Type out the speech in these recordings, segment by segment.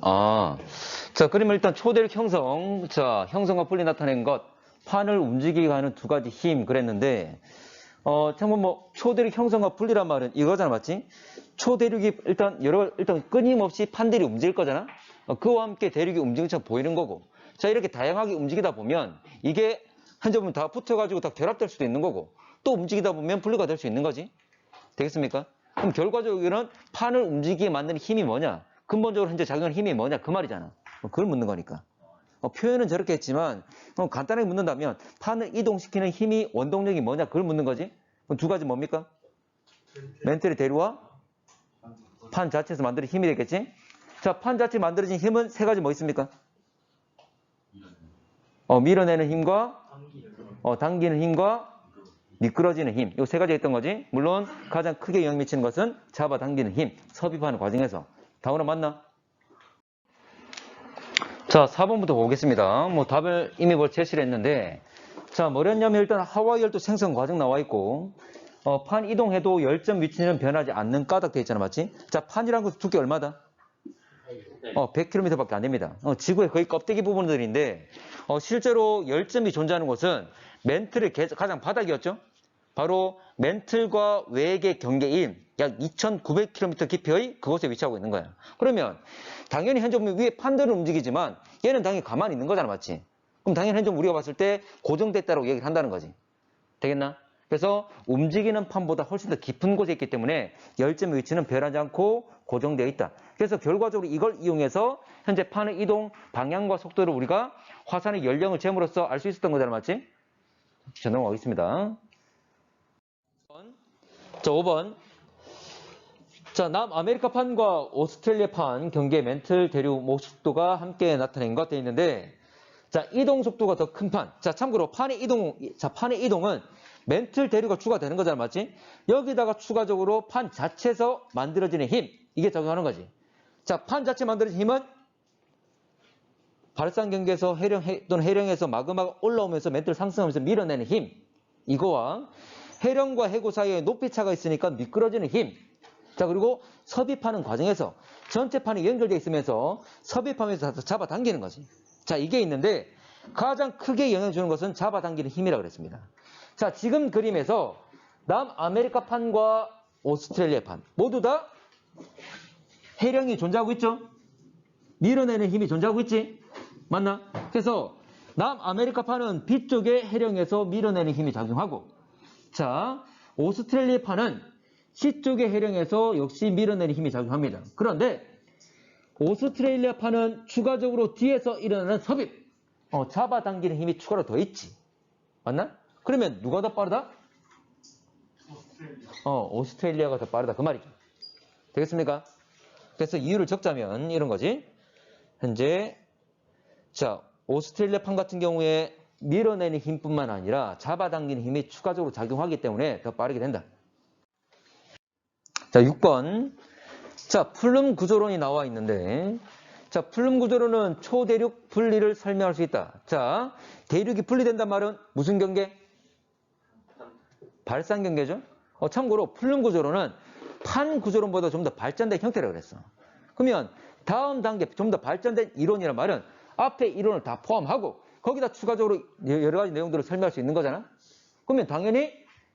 아, 자, 그러면 일단 초대력 형성, 자, 형성과 분리 나타낸 것, 판을 움직이게 하는 두 가지 힘, 그랬는데, 어, 참고 뭐, 초대력 형성과 분리란 말은 이거잖아, 맞지? 초대력이 일단 여러, 일단 끊임없이 판들이 움직일 거잖아? 어, 그와 함께 대륙이 움직이는 것처럼 보이는 거고. 자, 이렇게 다양하게 움직이다 보면, 이게 한 점은 다 붙어가지고 다 결합될 수도 있는 거고, 또 움직이다 보면 분리가 될 수 있는 거지? 되겠습니까? 그럼 결과적으로는 판을 움직이게 만드는 힘이 뭐냐? 근본적으로 현재 작용하는 힘이 뭐냐? 그 말이잖아. 어, 그걸 묻는 거니까. 어, 표현은 저렇게 했지만 어, 간단하게 묻는다면 판을 이동시키는 힘이 원동력이 뭐냐? 그걸 묻는 거지. 그럼 두 가지 뭡니까? 멘틀의 대류와 판 자체에서 만드는 힘이 되겠지? 자, 판 자체 만들어진 힘은 세 가지 뭐 있습니까? 어, 밀어내는 힘과 어, 당기는 힘과 미끄러지는 힘. 이 세 가지 있던 거지. 물론 가장 크게 영향 미치는 것은 잡아당기는 힘, 섭입하는 과정에서. 다오나 맞나? 자, 4번부터 보겠습니다. 뭐 답을 이미 뭘 제시를 했는데 자, 뭐랬냐면 일단 하와이 열도 생성 과정 나와 있고 어, 판 이동해도 열점 위치는 변하지 않는 까닭 돼 있잖아. 맞지? 자, 판이란 것은 두께 얼마다? 어, 100km밖에 안 됩니다. 어, 지구의 거의 껍데기 부분들인데 어, 실제로 열점이 존재하는 곳은 개- 가장 바닥이었죠. 바로 멘틀과 외계 경계인 약 2,900km 깊이의 그곳에 위치하고 있는 거야. 그러면 당연히 보면 위에 판들은 움직이지만 얘는 당연히 가만히 있는 거잖아, 맞지? 그럼 당연히 현재 우리가 봤을 때 고정됐다라고 얘기를 한다는 거지. 되겠나? 그래서 움직이는 판보다 훨씬 더 깊은 곳에 있기 때문에 열점의 위치는 변하지 않고 고정되어 있다. 그래서 결과적으로 이걸 이용해서 현재 판의 이동 방향과 속도를 우리가 화산의 연령을 잴으로써 알 수 있었던 거잖아, 맞지? 자, 넘어가겠습니다. 자, 5번. 자, 남아메리카판과 오스트레일리아판 경계 멘틀 대륙 목속도가 함께 나타낸 것 되어 있는데, 자, 이동 속도가 더 큰 판. 자, 참고로 판의 이동, 자, 판의 이동은 멘틀 대류가 추가되는 거잖아, 맞지? 여기다가 추가적으로 판 자체에서 만들어지는 힘, 이게 적용하는 거지. 자, 판 자체 만들어진 힘은 발산 경계에서 해령 해- 또는 해령에서 마그마가 올라오면서 멘틀 상승하면서 밀어내는 힘, 이거와 해령과 해구 사이에 높이 차가 있으니까 미끄러지는 힘. 자, 그리고 섭입하는 과정에서 전체 판이 연결되어 있으면서 섭입하면서 잡아당기는 거지. 자, 이게 있는데 가장 크게 영향을 주는 것은 잡아당기는 힘이라고 그랬습니다. 자, 지금 그림에서 남아메리카 판과 오스트레일리아 판 모두 다 해령이 존재하고 있죠? 밀어내는 힘이 존재하고 있지? 맞나? 그래서 남아메리카 판은 B쪽의 해령에서 밀어내는 힘이 작용하고 자, 오스트레일리아 판은 C쪽의 해령에서 역시 밀어내는 힘이 작용합니다. 그런데 오스트레일리아 판은 추가적으로 뒤에서 일어나는 섭입, 어, 잡아당기는 힘이 추가로 더 있지. 맞나? 그러면 누가 더 빠르다? 어, 오스트레일리아가 더 빠르다. 그 말이죠. 되겠습니까? 그래서 이유를 적자면 이런 거지. 현재 자 오스트레일리아 판 같은 경우에 밀어내는 힘뿐만 아니라 잡아당기는 힘이 추가적으로 작용하기 때문에 더 빠르게 된다. 자 6번 자 플룸 구조론이 나와 있는데 자 플룸 구조론은 초대륙 분리를 설명할 수 있다. 자 대륙이 분리된단 말은 무슨 경계? 발산 경계죠. 어, 참고로 플룸 구조론은 판 구조론보다 좀 더 발전된 형태라고 그랬어. 그러면 다음 단계 좀 더 발전된 이론이란 말은 앞에 이론을 다 포함하고 거기다 추가적으로 여러 가지 내용들을 설명할 수 있는 거잖아. 그러면 당연히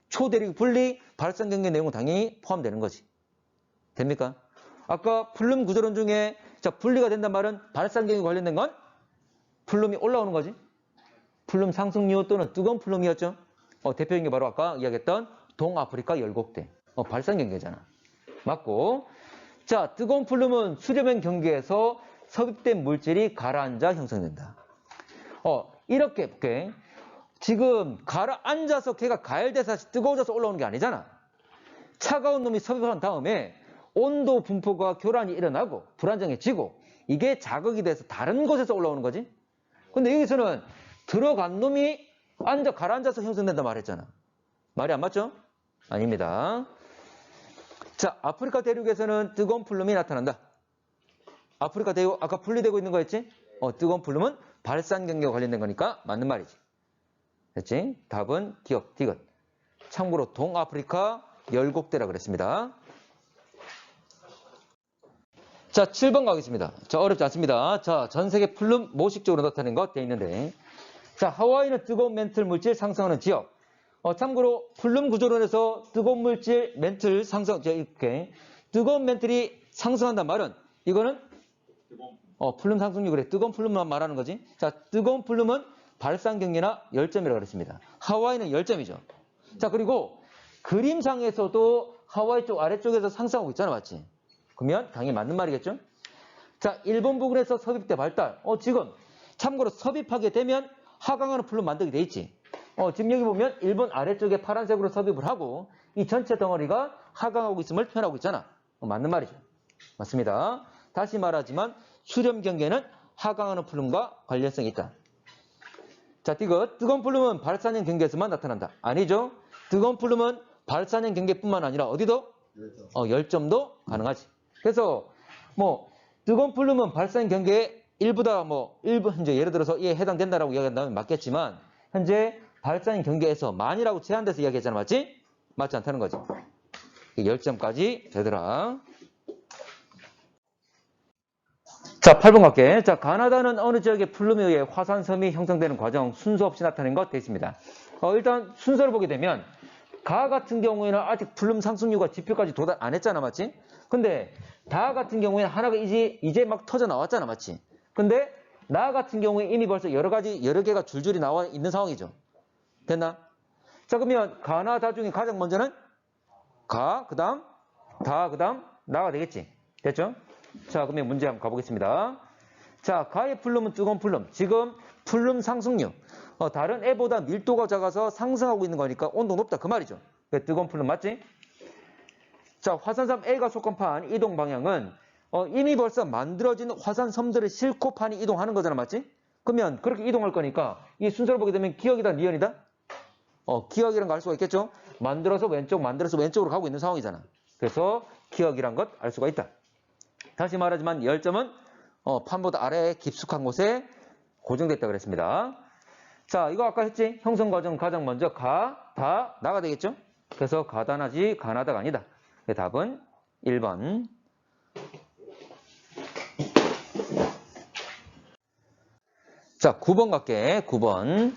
초대륙 분리, 발산 경계 내용은 당연히 포함되는 거지. 됩니까? 아까 플룸 구조론 중에 자 분리가 된단 말은 발산 경계 관련된 건 플룸이 올라오는 거지. 플룸 상승류 또는 뜨거운 플룸이었죠. 어, 대표적인 게 바로 아까 이야기했던 동아프리카 열곡대. 어, 발산 경계잖아. 맞고. 자, 뜨거운 플룸은 수렴형 경계에서 섭입된 물질이 가라앉아 형성된다. 어, 이렇게 볼게. 지금 가라앉아서 걔가 가열돼서 뜨거워져서 올라오는 게 아니잖아. 차가운 놈이 섭입한 다음에 온도 분포가 교란이 일어나고 불안정해지고 이게 자극이 돼서 다른 곳에서 올라오는 거지. 근데 여기서는 들어간 놈이 앉아 가라앉아서 형성된다 말했잖아. 말이 안 맞죠? 아닙니다. 자, 아프리카 대륙에서는 뜨거운 플룸이 나타난다. 아프리카 대륙 아까 분리되고 있는 거였지? 어, 뜨거운 플룸은 발산 경계와 관련된 거니까 맞는 말이지. 됐지? 답은 기억, 디귿. 참고로 동아프리카 열곡대라 그랬습니다. 자, 7번 가겠습니다. 자, 어렵지 않습니다. 자, 전 세계 플룸 모식적으로 나타낸 것 돼 있는데. 자, 하와이는 뜨거운 멘틀 물질 상승하는 지역. 어, 참고로 플룸 구조론에서 뜨거운 물질 멘틀 상승, 자, 이렇게 뜨거운 멘틀이 상승한단 말은 이거는 어, 플룸 상승률 그래. 뜨거운 플룸만 말하는 거지. 자, 뜨거운 플룸은 발산 경계나 열점이라고 그랬습니다. 하와이는 열점이죠. 자, 그리고 그림상에서도 하와이 쪽 아래쪽에서 상승하고 있잖아, 맞지? 그러면 당연히 맞는 말이겠죠? 자, 일본 부근에서 섭입대 발달. 어, 지금 참고로 섭입하게 되면 하강하는 플룸 만들게 돼 있지. 어, 지금 여기 보면 일본 아래쪽에 파란색으로 섭입을 하고 이 전체 덩어리가 하강하고 있음을 표현하고 있잖아. 어, 맞는 말이죠. 맞습니다. 다시 말하지만 수렴 경계는 하강하는 플룸과 관련성이 있다. 자, 이거 뜨거운 플룸은 발산형 경계에서만 나타난다. 아니죠. 뜨거운 플룸은 발산형 경계뿐만 아니라 어디도 어, 열점도 가능하지. 그래서 뭐 뜨거운 플룸은 발산 경계의 일부다 뭐 일부 현재 예를 들어서 이에 해당된다라고 이야기한다면 맞겠지만 현재 발산 경계에서 만이라고 제한돼서 이야기했잖아 맞지? 맞지 않다는 거지. 열점까지 되더라. 자, 8번 갈게. 자, 가나다는 어느 지역의 플룸에 의해 화산섬이 형성되는 과정 순서 없이 나타낸 것 되어 있습니다. 어, 일단 순서를 보게 되면 가 같은 경우에는 아직 플룸 상승률과 지표까지 도달 안 했잖아, 맞지? 근데 다 같은 경우에는 하나가 이제 이제 막 터져 나왔잖아, 맞지? 근데 나 같은 경우에 이미 벌써 여러 가지 여러 개가 줄줄이 나와 있는 상황이죠. 됐나? 자, 그러면 가나 다 중에 가장 먼저는 가, 그다음 다, 그다음 나가 되겠지. 됐죠? 자, 그러면 문제 한번 가보겠습니다. 자, 가의 플룸은 뜨거운 플룸. 지금 플룸 상승률. 어, 다른 애보다 밀도가 작아서 상승하고 있는 거니까 온도 높다. 그 말이죠. 그 뜨거운 플룸 맞지? 자, 화산섬 A가 속한 판 이동 방향은 어, 이미 벌써 만들어진 화산섬들을 싣고 판이 이동하는 거잖아. 맞지? 그러면 그렇게 이동할 거니까 이 순서를 보게 되면 기억이다, 니은이다? 어, 기억이란 거 알 수가 있겠죠? 만들어서 왼쪽, 만들어서 왼쪽으로 가고 있는 상황이잖아. 그래서 기억이란 것 알 수가 있다. 다시 말하지만 열점은 어, 판보다 아래에 깊숙한 곳에 고정됐다 그랬습니다. 자, 이거 아까 했지? 형성 과정 가장 먼저 가, 다, 나가 되겠죠? 그래서 가다나지 가나다가 아니다. 그 답은 1번. 자, 9번 갈게. 9번.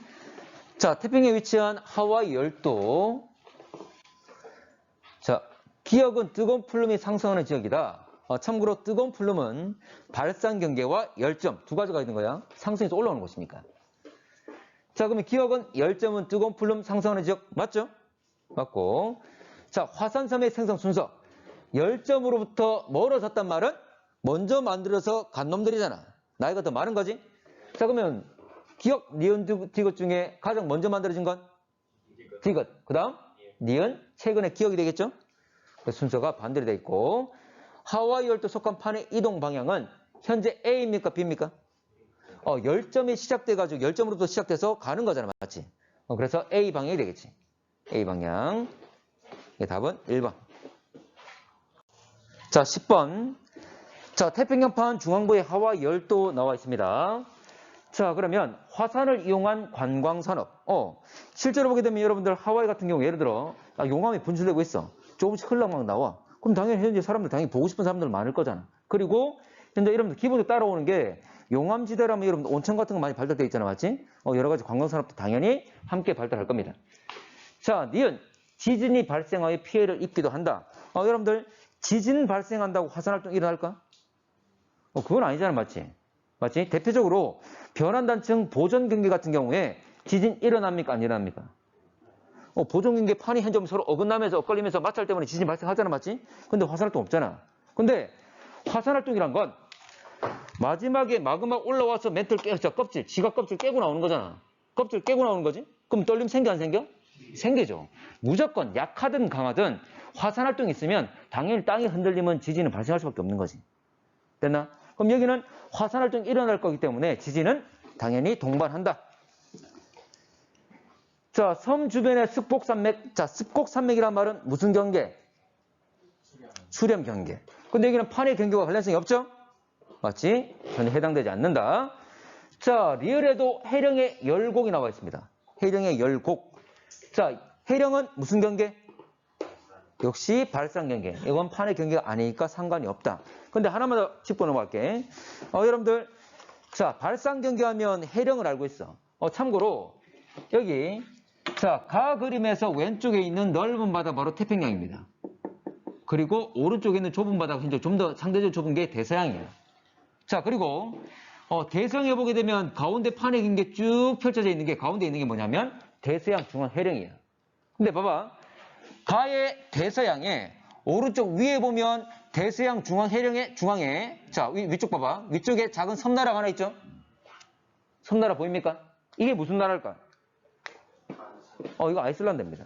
자, 태평양에 위치한 하와이 열도. 자, 기억은 뜨거운 플룸이 상승하는 지역이다. 어, 참고로 뜨거운 플룸은 발산 경계와 열점 두 가지가 있는 거야. 상승해서 올라오는 곳이니까. 자, 그러면 기억은 열점은 뜨거운 플룸 상승하는 지역 맞죠? 맞고. 자, 화산섬의 생성 순서. 열점으로부터 멀어졌단 말은 먼저 만들어서 간 놈들이잖아. 나이가 더 많은 거지? 자, 그러면 기억, 니은, 디- 디귿 중에 가장 먼저 만들어진 건? 디귿. 그 다음? 니은, 최근에 기억이 되겠죠? 그 순서가 반대로 돼 있고. 하와이 열도 속한 판의 이동 방향은 현재 A입니까? B입니까? 어, 열점이 시작돼가지고 열점으로부터 시작돼서 가는 거잖아. 맞지? 어, 그래서 A 방향이 되겠지. A 방향. 이 답은 1번. 자, 10번. 자, 태평양판 중앙부에 하와이 열도 나와 있습니다. 자, 그러면 화산을 이용한 관광산업. 어, 실제로 보게 되면 여러분들 하와이 같은 경우 예를 들어 아, 용암이 분출되고 있어. 조금씩 흘러막 나와. 그럼 당연히 현재 사람들 당연히 보고 싶은 사람들 많을 거잖아. 그리고 현재 여러분들 기본적으로 따라오는 게 용암지대라면 여러분들 온천 같은 거 많이 발달돼 있잖아, 맞지? 어, 여러 가지 관광산업도 당연히 함께 발달할 겁니다. 자, 니은 지진이 발생하여 피해를 입기도 한다. 어, 여러분들 지진 발생한다고 화산활동 일어날까? 어, 그건 아니잖아, 맞지? 맞지? 대표적으로 변환단층 보존경계 같은 경우에 지진 일어납니까? 안 일어납니까? 어, 보존경계 판이 현재 서로 어긋나면서 엇갈리면서 마찰 때문에 지진 발생하잖아, 맞지? 근데 화산활동 없잖아. 근데 화산활동이란 건 마지막에 마그마 올라와서 멘틀 깨, 저 껍질, 지각 껍질 깨고 나오는 거잖아. 껍질 깨고 나오는 거지? 그럼 떨림 생겨 안 생겨? 생기죠. 무조건 약하든 강하든 화산활동이 있으면 당연히 땅이 흔들리면 지진은 발생할 수밖에 없는 거지. 됐나? 그럼 여기는 화산활동이 일어날 거기 때문에 지진은 당연히 동반한다. 자, 섬 주변의 습곡산맥. 자, 습곡산맥이란 말은 무슨 경계? 수렴 경계. 근데 여기는 판의 경계와 관련성이 없죠? 맞지? 전혀 해당되지 않는다. 자, 리을에도 해령의 열곡이 나와 있습니다. 해령의 열곡. 자, 해령은 무슨 경계? 역시 발상 경계. 이건 판의 경계가 아니니까 상관이 없다. 근데 하나만 더 짚고 넘어갈게. 어, 여러분들, 자, 발상 경계하면 해령을 알고 있어. 어, 참고로, 여기, 자, 가 그림에서 왼쪽에 있는 넓은 바다 바로 태평양입니다. 그리고 오른쪽에 있는 좁은 바다가 좀 더 상대적으로 좁은 게 대서양이에요. 자, 그리고, 어, 대서양에 보게 되면 가운데 판의 경계 쭉 펼쳐져 있는 게 가운데 있는 게 뭐냐면 대서양 중앙 해령이에요. 근데 봐봐. 가의 대서양에 오른쪽 위에 보면 대서양 중앙 해령의 중앙에 자 위, 위쪽 봐봐 위쪽에 작은 섬나라가 하나 있죠 섬나라 보입니까? 이게 무슨 나라일까? 어 이거 아이슬란드입니다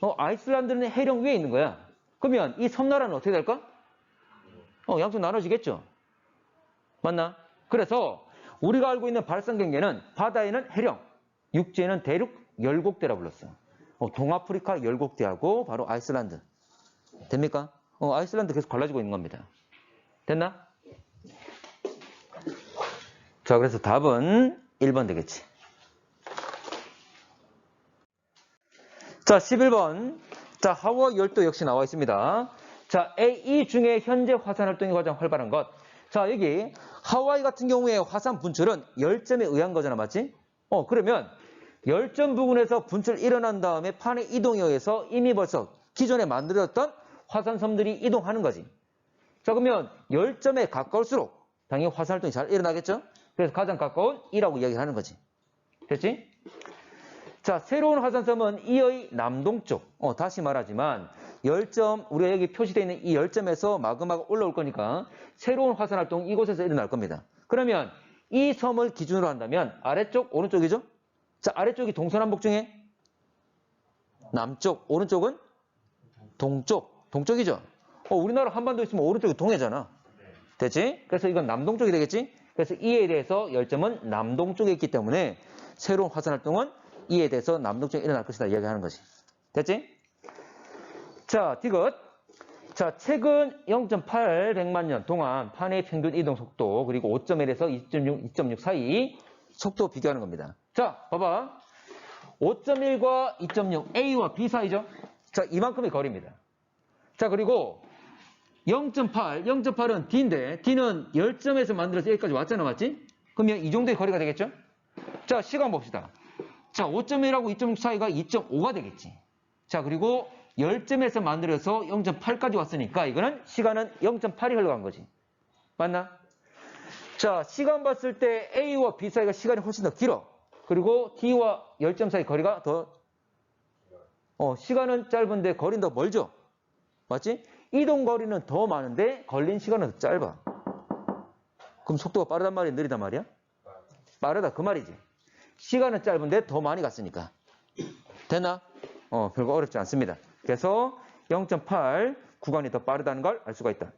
어 아이슬란드는 해령 위에 있는 거야 그러면 이 섬나라는 어떻게 될까? 어 양쪽 나눠지겠죠 맞나? 그래서 우리가 알고 있는 발상 경계는 바다에는 해령 육지에는 대륙 열곡대라 불렀어 어, 동아프리카 열곡대하고 바로 아이슬란드. 됩니까? 어, 아이슬란드 계속 갈라지고 있는 겁니다. 됐나? 자, 그래서 답은 1번 되겠지. 자, 11번. 자, 하와 열도 역시 나와 있습니다. 자, A, E 중에 현재 화산 활동이 가장 활발한 것. 자, 여기 하와이 같은 경우에 화산 분출은 열점에 의한 거잖아, 맞지? 어, 그러면 열점 부근에서 분출 일어난 다음에 판의 이동에 의해서 이미 벌써 기존에 만들어졌던 화산섬들이 이동하는 거지. 자, 그러면 열점에 가까울수록 당연히 화산 활동이 잘 일어나겠죠? 그래서 가장 가까운 2라고 이야기하는 거지. 됐지? 자, 새로운 화산섬은 이의 남동쪽. 어, 다시 말하지만 열점, 우리가 여기 표시되어 있는 이 열점에서 마그마가 올라올 거니까 새로운 화산 활동 이곳에서 일어날 겁니다. 그러면 이 섬을 기준으로 한다면 아래쪽, 오른쪽이죠? 자, 아래쪽이 동서남북 중에 남쪽, 오른쪽은 동쪽, 동쪽이죠? 어, 우리나라 한반도 있으면 오른쪽이 동해잖아. 됐지? 그래서 이건 남동쪽이 되겠지? 그래서 이에 대해서 열점은 남동쪽에 있기 때문에 새로운 화산 활동은 이에 대해서 남동쪽에 일어날 것이다 이야기하는 거지. 됐지? 자, 디귿. 자, 최근 0.800만 년 동안 판의 평균 이동 속도 그리고 5.1에서 2.6, 2.6 사이 속도 비교하는 겁니다. 자, 봐봐. 5.1과 2.6, A와 B 사이죠? 자, 이만큼의 거리입니다. 자, 그리고 0.8, 0.8은 D인데, D는 10점에서 만들어서 여기까지 왔잖아, 맞지? 그러면 이 정도의 거리가 되겠죠? 자, 시간 봅시다. 자, 5.1하고 2.6 사이가 2.5가 되겠지. 자, 그리고 10점에서 만들어서 0.8까지 왔으니까 이거는 시간은 0.8이 흘러간 거지. 맞나? 자, 시간 봤을 때 A와 B 사이가 시간이 훨씬 더 길어. 그리고 D와 10점 사이 거리가 더, 어, 시간은 짧은데 거리는 더 멀죠? 맞지? 이동 거리는 더 많은데 걸린 시간은 더 짧아. 그럼 속도가 빠르단 말이야? 느리단 말이야? 빠르다. 그 말이지. 시간은 짧은데 더 많이 갔으니까. 됐나? 어, 별거 어렵지 않습니다. 그래서 0.8 구간이 더 빠르다는 걸 알 수가 있다.